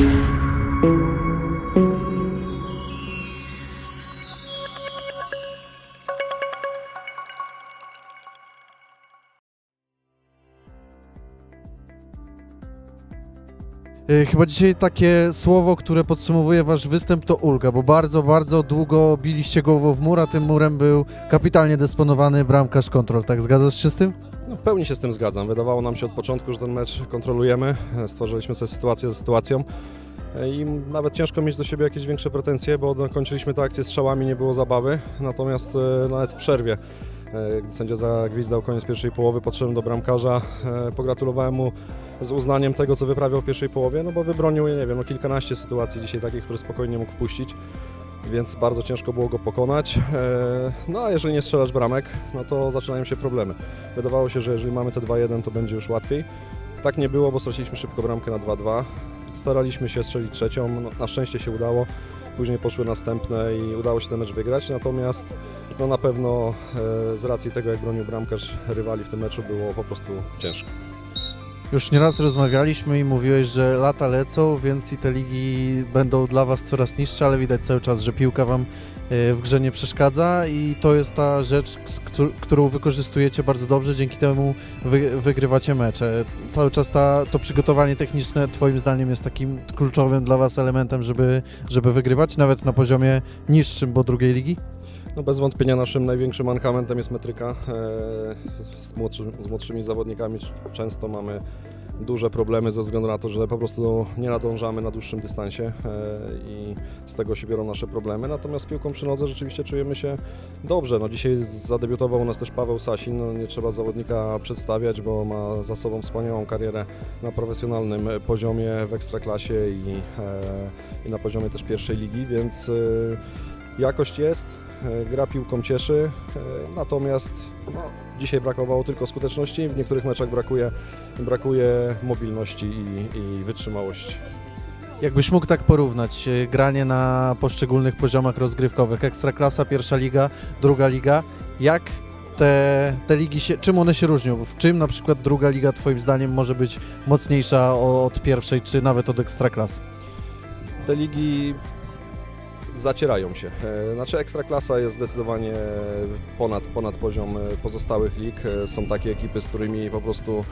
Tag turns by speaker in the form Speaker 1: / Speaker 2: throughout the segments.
Speaker 1: Thank you. Chyba dzisiaj takie słowo, które podsumowuje wasz występ to ulga, bo bardzo, bardzo długo biliście głową w mur, a tym murem był kapitalnie dysponowany bramkarz kontrol, tak zgadzasz się z tym?
Speaker 2: No, w pełni się z tym zgadzam. Wydawało nam się od początku, że ten mecz kontrolujemy. Stworzyliśmy sobie sytuację za sytuacją. I nawet ciężko mieć do siebie jakieś większe pretensje, bo dokończyliśmy tę akcję strzałami, nie było zabawy. Natomiast e, nawet w przerwie, gdy sędzia zagwizdał koniec pierwszej połowy, podszedłem do bramkarza, e, pogratulowałem mu z uznaniem tego, co wyprawiał w pierwszej połowie, no bo wybronił, nie wiem, no kilkanaście sytuacji dzisiaj takich, które spokojnie mógł wpuścić, więc bardzo ciężko było go pokonać. E, No a jeżeli nie strzelasz bramek, no to zaczynają się problemy. Wydawało się, że jeżeli mamy te 2-1, to będzie już łatwiej. Tak nie było, bo straciliśmy szybko bramkę na 2-2. Staraliśmy się strzelić trzecią, no, na szczęście się udało. Później poszły następne i udało się ten mecz wygrać, natomiast no na pewno e, z racji tego, jak bronił bramkarz rywali w tym meczu, było po prostu ciężko.
Speaker 1: Już nieraz rozmawialiśmy i mówiłeś, że lata lecą, więc i te ligi będą dla was coraz niższe, ale widać cały czas, że piłka wam y, w grze nie przeszkadza i to jest ta rzecz, którą wykorzystujecie bardzo dobrze, dzięki temu wy, wygrywacie mecze. Cały czas ta, to przygotowanie techniczne twoim zdaniem jest takim kluczowym dla was elementem, żeby, żeby wygrywać, nawet na poziomie niższym, bo drugiej ligi?
Speaker 2: No bez wątpienia naszym największym mankamentem jest metryka. E, Z, młodszy, z młodszymi zawodnikami często mamy duże problemy ze względu na to, że po prostu nie nadążamy na dłuższym dystansie e, i z tego się biorą nasze problemy. Natomiast piłką przy nodze rzeczywiście czujemy się dobrze. No dzisiaj zadebiutował u nas też Paweł Sasin. No nie trzeba zawodnika przedstawiać, bo ma za sobą wspaniałą karierę na profesjonalnym poziomie w ekstraklasie i, e, i na poziomie też pierwszej ligi, więc jakość jest. E, Gra piłką cieszy, e, natomiast no, dzisiaj brakowało tylko skuteczności, w niektórych meczach brakuje, brakuje mobilności i, i wytrzymałości.
Speaker 1: Jakbyś mógł tak porównać e, granie na poszczególnych poziomach rozgrywkowych, Ekstraklasa, pierwsza liga, druga liga, jak te, te ligi się, czym one się różnią? W czym na przykład druga liga twoim zdaniem może być mocniejsza od pierwszej, czy nawet od Ekstraklasy?
Speaker 2: Te ligi zacierają się. E, Znaczy Ekstraklasa jest zdecydowanie ponad, ponad poziom e, pozostałych lig. E, Są takie ekipy, z którymi po prostu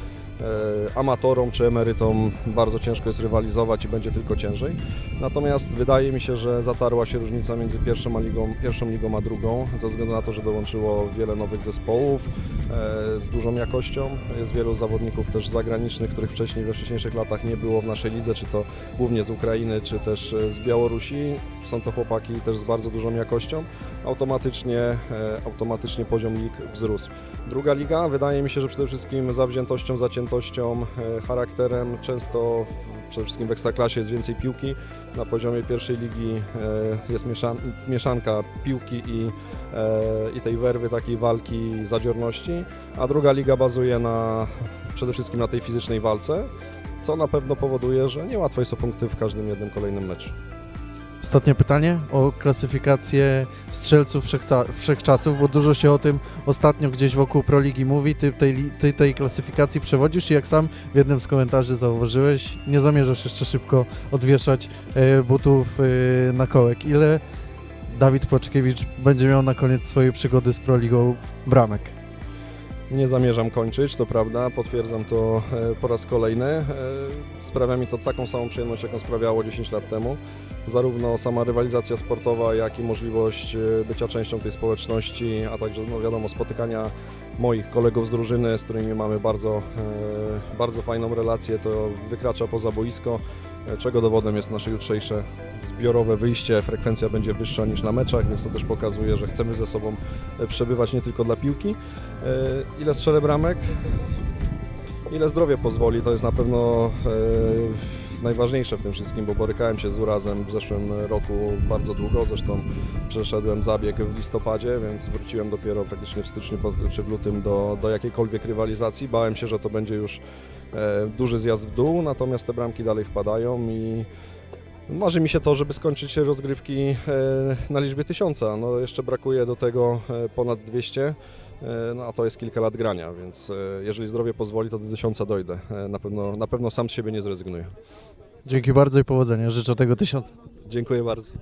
Speaker 2: amatorom czy emerytom bardzo ciężko jest rywalizować i będzie tylko ciężej. Natomiast wydaje mi się, że zatarła się różnica między pierwszą, ligą, pierwszą ligą a drugą, ze względu na to, że dołączyło wiele nowych zespołów e, z dużą jakością. Jest wielu zawodników też zagranicznych, których wcześniej we wcześniejszych latach nie było w naszej lidze, czy to głównie z Ukrainy, czy też e, z Białorusi. Są to chłopaki też z bardzo dużą jakością. Automatycznie, e, automatycznie poziom lig wzrósł. Druga liga wydaje mi się, że przede wszystkim zawziętością, zaciętością, e, charakterem. Często w, przede wszystkim w Ekstraklasie jest więcej piłki. Na poziomie pierwszej ligi e, jest mieszan, mieszanka piłki i, e, i tej werwy, takiej walki, zadziorności. A druga liga bazuje na, przede wszystkim na tej fizycznej walce, co na pewno powoduje, że niełatwo jest o punkty w każdym jednym kolejnym meczu.
Speaker 1: Ostatnie pytanie o klasyfikację strzelców wszechczasów, bo dużo się o tym ostatnio gdzieś wokół Proligi mówi. Ty tej, ty tej klasyfikacji przewodzisz i jak sam w jednym z komentarzy zauważyłeś, nie zamierzasz jeszcze szybko odwieszać e, butów e, na kołek. Ile Dawid Płaczkiewicz będzie miał na koniec swojej przygody z Proligą bramek?
Speaker 2: Nie zamierzam kończyć, to prawda, potwierdzam to e, po raz kolejny. Sprawia mi to taką samą przyjemność, jaką sprawiało 10 lat temu. Zarówno sama rywalizacja sportowa, jak i możliwość e, bycia częścią tej społeczności, a także, no wiadomo, spotykania moich kolegów z drużyny, z którymi mamy bardzo, e, bardzo fajną relację, to wykracza poza boisko, e, czego dowodem jest nasze jutrzejsze zbiorowe wyjście. Frekwencja będzie wyższa niż na meczach, więc to też pokazuje, że chcemy ze sobą przebywać nie tylko dla piłki. Ile strzelę bramek? Ile zdrowie pozwoli, to jest na pewno najważniejsze w tym wszystkim, bo borykałem się z urazem w zeszłym roku bardzo długo. Zresztą przeszedłem zabieg w listopadzie, więc wróciłem dopiero praktycznie w styczniu czy w lutym do, do jakiejkolwiek rywalizacji. Bałem się, że to będzie już e, duży zjazd w dół, natomiast te bramki dalej wpadają i Marzy mi się to, żeby skończyć rozgrywki e, na liczbie tysiąca. No, jeszcze brakuje do tego e, ponad 200, e, no, a to jest kilka lat grania, więc jeżeli zdrowie pozwoli, to do tysiąca dojdę. Na pewno, na pewno sam z siebie nie zrezygnuję.
Speaker 1: Dzięki bardzo i powodzenia. Życzę tego tysiąca.
Speaker 2: Dziękuję bardzo.